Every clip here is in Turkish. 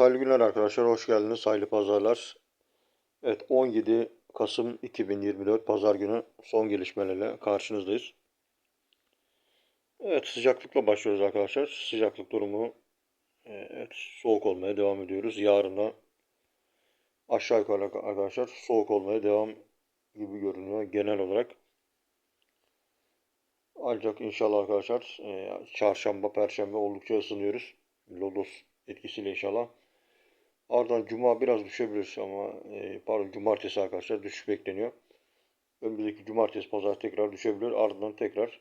Hayırlı günler arkadaşlar. Hoş geldiniz. Hayırlı pazarlar. Evet 17 Kasım 2024 Pazar günü son gelişmelerle karşınızdayız. Evet sıcaklıkla başlıyoruz arkadaşlar. Sıcaklık durumu evet, soğuk olmaya devam ediyoruz. Yarın da aşağı yukarı arkadaşlar soğuk olmaya devam gibi görünüyor genel olarak. Ancak inşallah arkadaşlar e, çarşamba, perşembe oldukça ısınıyoruz. Lodos etkisiyle inşallah. Ardından cuma biraz düşebilir ama e, pardon cumartesi arkadaşlar düşüş bekleniyor. Önümüzdeki cumartesi pazar tekrar düşebilir. Ardından tekrar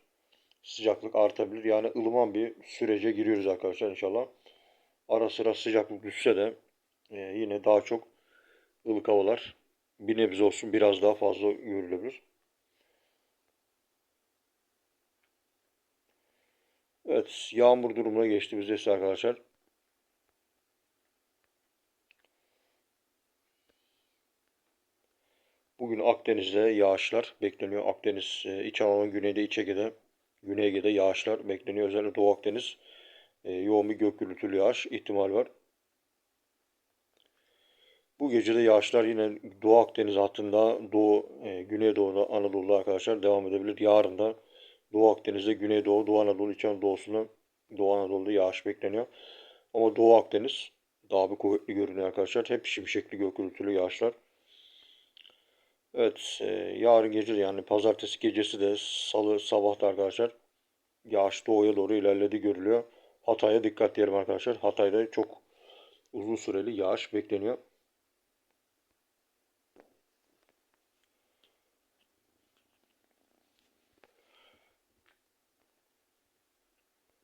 sıcaklık artabilir. Yani ılıman bir sürece giriyoruz arkadaşlar inşallah. Ara sıra sıcaklık düşse de e, yine daha çok ılık havalar bir nebze olsun biraz daha fazla görülebilir. Evet yağmur durumuna geçtiğimizde ise arkadaşlar Bugün Akdeniz'de yağışlar bekleniyor. Akdeniz, e, İç Anadolu, Güney'de, İç Ege'de, Güney Ege'de yağışlar bekleniyor. Özellikle Doğu Akdeniz e, yoğun bir gök gürültülü yağış ihtimal var. Bu gece de yağışlar yine Doğu Akdeniz hattında Doğu, e, Güneydoğu'da Anadolu'da arkadaşlar devam edebilir. Yarın da Doğu Akdeniz'de Güneydoğu, Doğu Anadolu, İç Anadolu'sunda Doğu Anadolu'da yağış bekleniyor. Ama Doğu Akdeniz daha bir kuvvetli görünüyor arkadaşlar. Hep şimşekli gök gürültülü yağışlar. Evet, e, yarın gece yani pazartesi gecesi de salı sabahta arkadaşlar yağış doğuya doğru ilerledi görülüyor. Hatay'a dikkat diyelim arkadaşlar. Hatay'da çok uzun süreli yağış bekleniyor.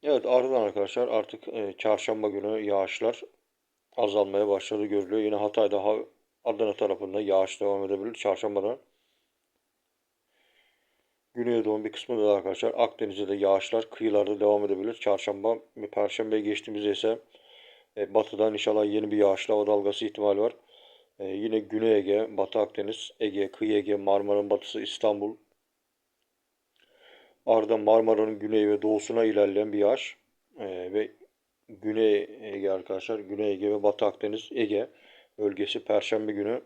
Evet ardından arkadaşlar artık e, çarşamba günü yağışlar azalmaya başladı görülüyor. Yine Hatay'da Adana tarafında yağış devam edebilir. Çarşambada Güneydoğu bir kısmında da arkadaşlar Akdeniz'de de yağışlar kıyılarda devam edebilir. Çarşamba ve Perşembe geçtiğimizde ise e, batıdan inşallah yeni bir yağışlı hava dalgası ihtimali var. E, yine Güney Ege, Batı Akdeniz, Ege, Kıyı Ege, Marmara'nın batısı, İstanbul. Ardından Marmara'nın güney ve doğusuna ilerleyen bir yağış. E, ve Güney Ege arkadaşlar, Güney Ege ve Batı Akdeniz, Ege bölgesi Perşembe günü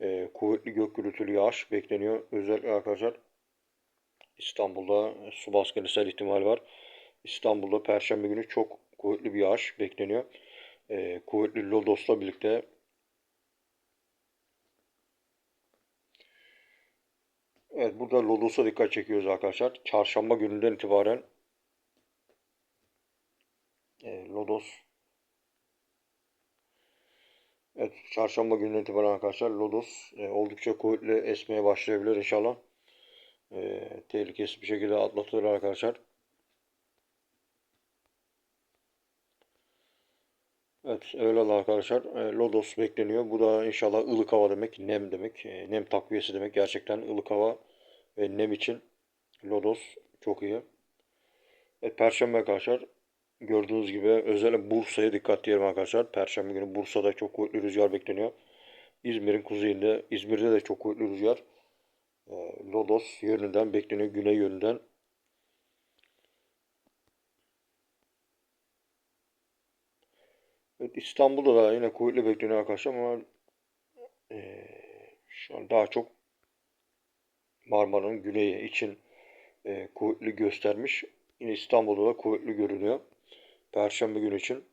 e, kuvvetli gök gürültülü yağış bekleniyor. Özellikle arkadaşlar İstanbul'da su baskını sel ihtimali var. İstanbul'da Perşembe günü çok kuvvetli bir yağış bekleniyor. E, kuvvetli Lodos'la birlikte Evet burada Lodos'a dikkat çekiyoruz arkadaşlar. Çarşamba gününden itibaren e, Lodos Evet, çarşamba gününden itibaren arkadaşlar Lodos e, oldukça kuvvetli esmeye başlayabilir inşallah. E, tehlikesiz bir şekilde atlatılır arkadaşlar. Evet, öyle arkadaşlar. E, Lodos bekleniyor. Bu da inşallah ılık hava demek, nem demek. E, nem takviyesi demek. Gerçekten ılık hava ve nem için Lodos çok iyi. Evet, Perşembe arkadaşlar Gördüğünüz gibi özellikle Bursa'ya dikkat diyelim arkadaşlar. Perşembe günü Bursa'da çok kuvvetli rüzgar bekleniyor. İzmir'in kuzeyinde, İzmir'de de çok kuvvetli rüzgar. E, Lodos yönünden bekleniyor, güney yönünden. Evet, İstanbul'da da yine kuvvetli bekleniyor arkadaşlar ama e, şu an daha çok Marmara'nın güneyi için e, kuvvetli göstermiş. Yine İstanbul'da da kuvvetli görünüyor. Perşembe günü için.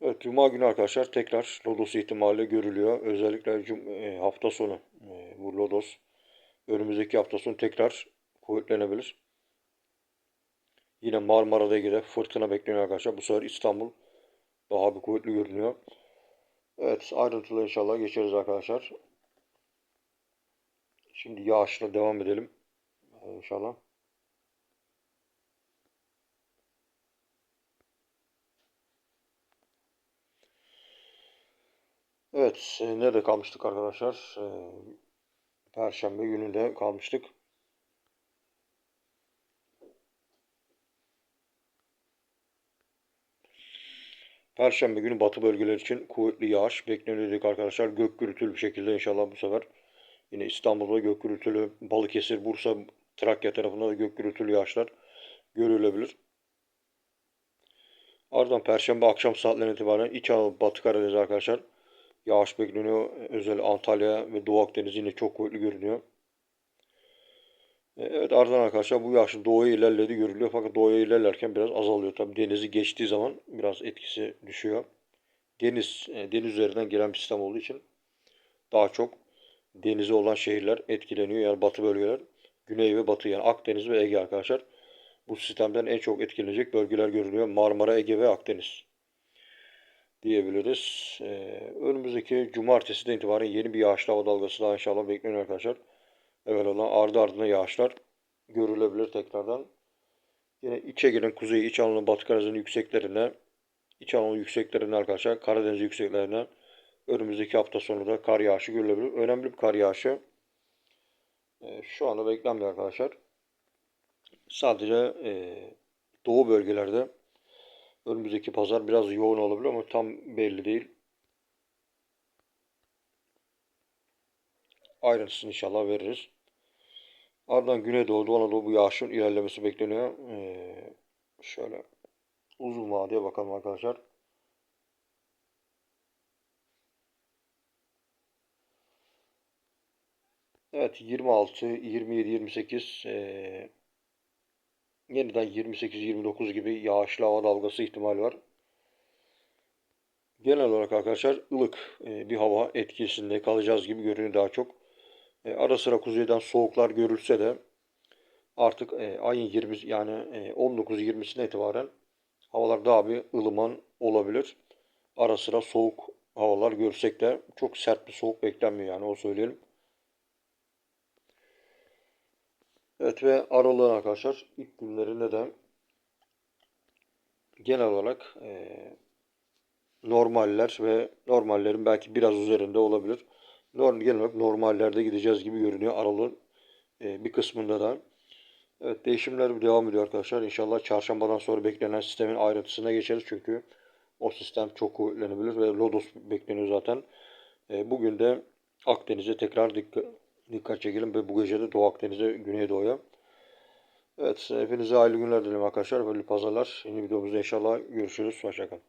Evet, Cuma günü arkadaşlar tekrar Lodos ihtimali görülüyor. Özellikle e, hafta sonu e, bu Lodos önümüzdeki hafta sonu tekrar kuvvetlenebilir. Yine Marmara'da Ege'de fırtına bekleniyor arkadaşlar. Bu sefer İstanbul daha bir kuvvetli görünüyor. Evet ayrıntılı inşallah geçeriz arkadaşlar. Şimdi yağışla devam edelim. İnşallah. Evet, nerede kalmıştık arkadaşlar? E, Perşembe gününde kalmıştık. Perşembe günü batı bölgeler için kuvvetli yağış bekleniyor arkadaşlar. Gök gürültülü bir şekilde inşallah bu sefer. Yine İstanbul'da gök gürültülü, Balıkesir, Bursa, Trakya tarafında da gök gürültülü yağışlar görülebilir. Ardından Perşembe akşam saatlerine itibaren İç Anadolu Batı Karadeniz arkadaşlar. Yağış bekleniyor. Özel Antalya ve Doğu Akdeniz yine çok kuvvetli görünüyor. E, Evet ardından arkadaşlar bu yağışın doğuya ilerlediği görülüyor. Fakat doğuya ilerlerken biraz azalıyor. Tabi denizi geçtiği zaman biraz etkisi düşüyor. Deniz, e, deniz üzerinden gelen bir sistem olduğu için daha çok denize olan şehirler etkileniyor. Yani batı bölgeler, güney ve batı yani Akdeniz ve Ege arkadaşlar. Bu sistemden en çok etkilenecek bölgeler görülüyor. Marmara, Ege ve Akdeniz diyebiliriz. Ee, önümüzdeki cumartesiden itibaren yeni bir yağışlı hava dalgası daha inşallah bekleniyor arkadaşlar. Evet olan ardı ardına yağışlar görülebilir tekrardan. Yine İç Ege'nin kuzey, İç Anadolu, Batı Karadeniz'in yükseklerine, İç Anadolu yükseklerine arkadaşlar, Karadeniz yükseklerine önümüzdeki hafta sonu da kar yağışı görülebilir. Önemli bir kar yağışı e, şu anda beklenmiyor arkadaşlar. Sadece e, doğu bölgelerde önümüzdeki pazar biraz yoğun olabilir ama tam belli değil. Ayrıntısını inşallah veririz. Ardından Güneydoğu, Doğu Anadolu bu yağışın ilerlemesi bekleniyor. Ee, şöyle uzun vadeye bakalım arkadaşlar. Evet 26, 27, 28 ee, yeniden 28-29 gibi yağışlı hava dalgası ihtimali var. Genel olarak arkadaşlar ılık e, bir hava etkisinde kalacağız gibi görünüyor daha çok. E, ara sıra kuzeyden soğuklar görülse de artık e, ayın 20 yani 19-20'sine itibaren havalar daha bir ılıman olabilir. Ara sıra soğuk havalar görsek de çok sert bir soğuk beklenmiyor yani o söyleyelim. Evet ve aralığın arkadaşlar ilk günlerinde de genel olarak e, normaller ve normallerin belki biraz üzerinde olabilir. Normal, genel olarak normallerde gideceğiz gibi görünüyor aralığın e, bir kısmında da. Evet değişimler devam ediyor arkadaşlar. İnşallah çarşambadan sonra beklenen sistemin ayrıntısına geçeriz. Çünkü o sistem çok kuvvetlenebilir ve Lodos bekleniyor zaten. E, bugün de Akdeniz'e tekrar dikkat, dikkat çekelim ve bu gece de Doğu Akdeniz'e, Güneydoğu'ya. Evet hepinize hayırlı günler dilerim arkadaşlar. Böyle pazarlar. Yeni videomuzda inşallah görüşürüz. Hoşçakalın.